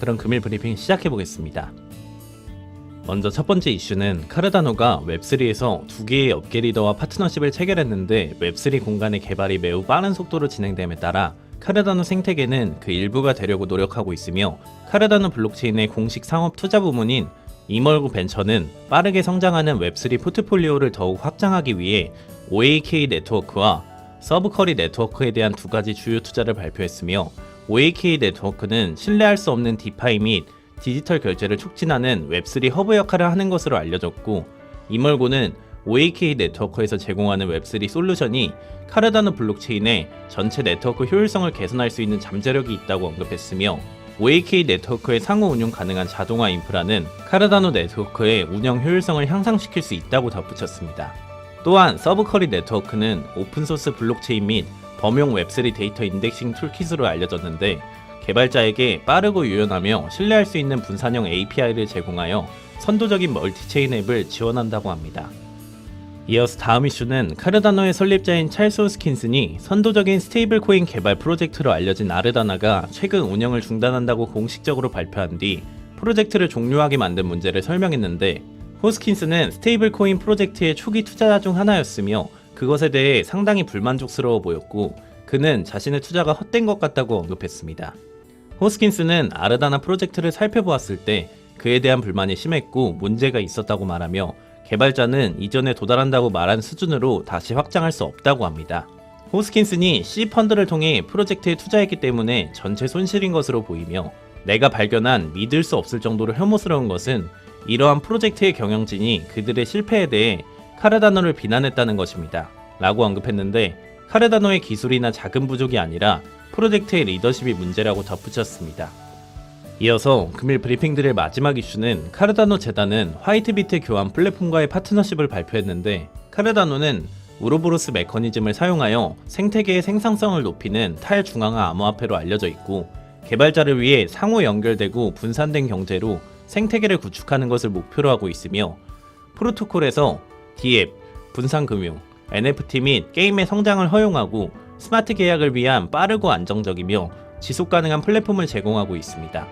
그럼 금일 브리핑 시작해 보겠습니다. 먼저 첫 번째 이슈는 카르다노가 웹3에서 두 개의 업계 리더와 파트너십을 체결했는데 웹3 공간의 개발이 매우 빠른 속도로 진행됨에 따라 카르다노 생태계는 그 일부가 되려고 노력하고 있으며 카르다노 블록체인의 공식 상업 투자 부문인 이멀고 벤처는 빠르게 성장하는 웹3 포트폴리오를 더욱 확장하기 위해 OAK 네트워크와 서브커리 네트워크에 대한 두 가지 주요 투자를 발표했으며 OAK 네트워크는 신뢰할 수 없는 디파이 및 디지털 결제를 촉진하는 웹3 허브 역할을 하는 것으로 알려졌고 이멀고는 OAK 네트워크에서 제공하는 웹3 솔루션이 카르다노 블록체인의 전체 네트워크 효율성을 개선할 수 있는 잠재력이 있다고 언급했으며 OAK 네트워크의 상호 운용 가능한 자동화 인프라는 카르다노 네트워크의 운영 효율성을 향상시킬 수 있다고 덧붙였습니다. 또한 서브커리 네트워크는 오픈소스 블록체인 및 범용 웹3 데이터 인덱싱 툴킷으로 알려졌는데 개발자에게 빠르고 유연하며 신뢰할 수 있는 분산형 API를 제공하여 선도적인 멀티체인 앱을 지원한다고 합니다. 이어서 다음 이슈는 카르다노의 설립자인 찰스 호스킨슨이 선도적인 스테이블 코인 개발 프로젝트로 알려진 아르다나가 최근 운영을 중단한다고 공식적으로 발표한 뒤 프로젝트를 종료하게 만든 문제를 설명했는데 호스킨슨은 스테이블 코인 프로젝트의 초기 투자자 중 하나였으며 그것에 대해 상당히 불만족스러워 보였고 그는 자신의 투자가 헛된 것 같다고 언급했습니다. 호스킨스는 아르다나 프로젝트를 살펴보았을 때 그에 대한 불만이 심했고 문제가 있었다고 말하며 개발자는 이전에 도달한다고 말한 수준으로 다시 확장할 수 없다고 합니다. 호스킨슨이 C 펀드를 통해 프로젝트에 투자했기 때문에 전체 손실인 것으로 보이며 내가 발견한 믿을 수 없을 정도로 혐오스러운 것은 이러한 프로젝트의 경영진이 그들의 실패에 대해 카르다노를 비난했다는 것입니다. 라고 언급했는데 카르다노의 기술이나 자금 부족이 아니라 프로젝트의 리더십이 문제라고 덧붙였습니다. 이어서 금일 브리핑들의 마지막 이슈는 카르다노 재단은 화이트비트 교환 플랫폼과의 파트너십을 발표했는데 카르다노는 우로보로스 메커니즘을 사용하여 생태계의 생산성을 높이는 탈중앙화 암호화폐로 알려져 있고 개발자를 위해 상호 연결되고 분산된 경제로 생태계를 구축하는 것을 목표로 하고 있으며 프로토콜에서 디앱, 분산금융, NFT 및 게임의 성장을 허용하고 스마트 계약을 위한 빠르고 안정적이며 지속 가능한 플랫폼을 제공하고 있습니다.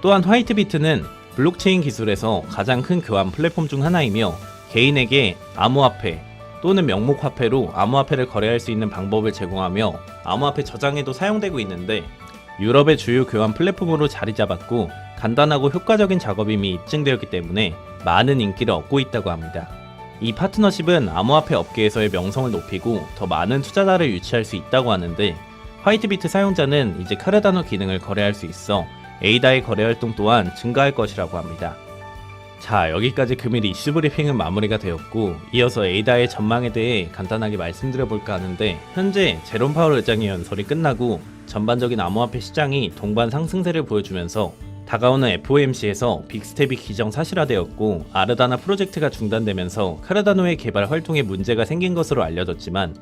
또한 화이트비트는 블록체인 기술에서 가장 큰 교환 플랫폼 중 하나이며 개인에게 암호화폐 또는 명목화폐로 암호화폐를 거래할 수 있는 방법을 제공하며 암호화폐 저장에도 사용되고 있는데 유럽의 주요 교환 플랫폼으로 자리 잡았고 간단하고 효과적인 작업이 이미 입증되었기 때문에 많은 인기를 얻고 있다고 합니다. 이 파트너십은 암호화폐 업계에서의 명성을 높이고 더 많은 투자자를 유치할 수 있다고 하는데 화이트비트 사용자는 이제 카르다노 기능을 거래할 수 있어 에이다의 거래 활동 또한 증가할 것이라고 합니다. 자, 여기까지 금일 이슈 브리핑은 마무리가 되었고 이어서 에이다의 전망에 대해 간단하게 말씀드려 볼까 하는데 현재 제롬 파월 의장의 연설이 끝나고 전반적인 암호화폐 시장이 동반 상승세를 보여주면서 다가오는 FOMC에서 빅스텝이 기정 사실화되었고 아르다나 프로젝트가 중단되면서 카르다노의 개발 활동에 문제가 생긴 것으로 알려졌지만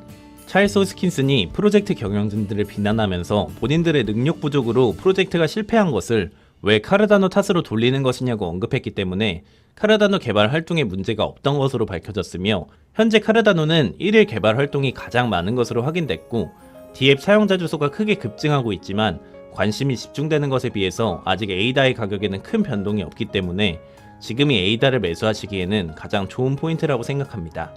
찰스 호스킨슨이 프로젝트 경영진들을 비난하면서 본인들의 능력 부족으로 프로젝트가 실패한 것을 왜 카르다노 탓으로 돌리는 것이냐고 언급했기 때문에 카르다노 개발 활동에 문제가 없던 것으로 밝혀졌으며 현재 카르다노는 1일 개발 활동이 가장 많은 것으로 확인됐고 디앱 사용자 주소가 크게 급증하고 있지만 관심이 집중되는 것에 비해서 아직 에이다의 가격에는 큰 변동이 없기 때문에 지금이 에이다를 매수하시기에는 가장 좋은 포인트라고 생각합니다.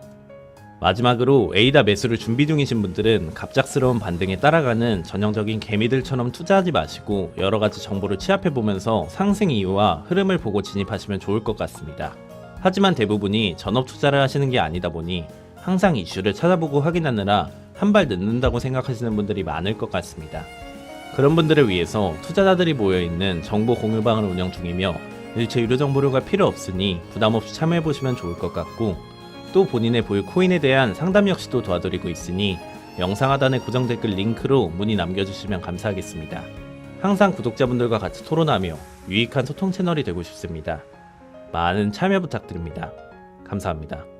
마지막으로 에이다 매수를 준비 중이신 분들은 갑작스러운 반등에 따라가는 전형적인 개미들처럼 투자하지 마시고 여러 가지 정보를 취합해 보면서 상승 이유와 흐름을 보고 진입하시면 좋을 것 같습니다. 하지만 대부분이 전업 투자를 하시는 게 아니다 보니 항상 이슈를 찾아보고 확인하느라 한 발 늦는다고 생각하시는 분들이 많을 것 같습니다. 그런 분들을 위해서 투자자들이 모여있는 정보 공유방을 운영 중이며 일체 유료 정보료가 필요 없으니 부담 없이 참여해 보시면 좋을 것 같고 또 본인의 보유 코인에 대한 상담 역시도 도와드리고 있으니 영상 하단의 고정 댓글 링크로 문의 남겨주시면 감사하겠습니다. 항상 구독자분들과 같이 토론하며 유익한 소통 채널이 되고 싶습니다. 많은 참여 부탁드립니다. 감사합니다.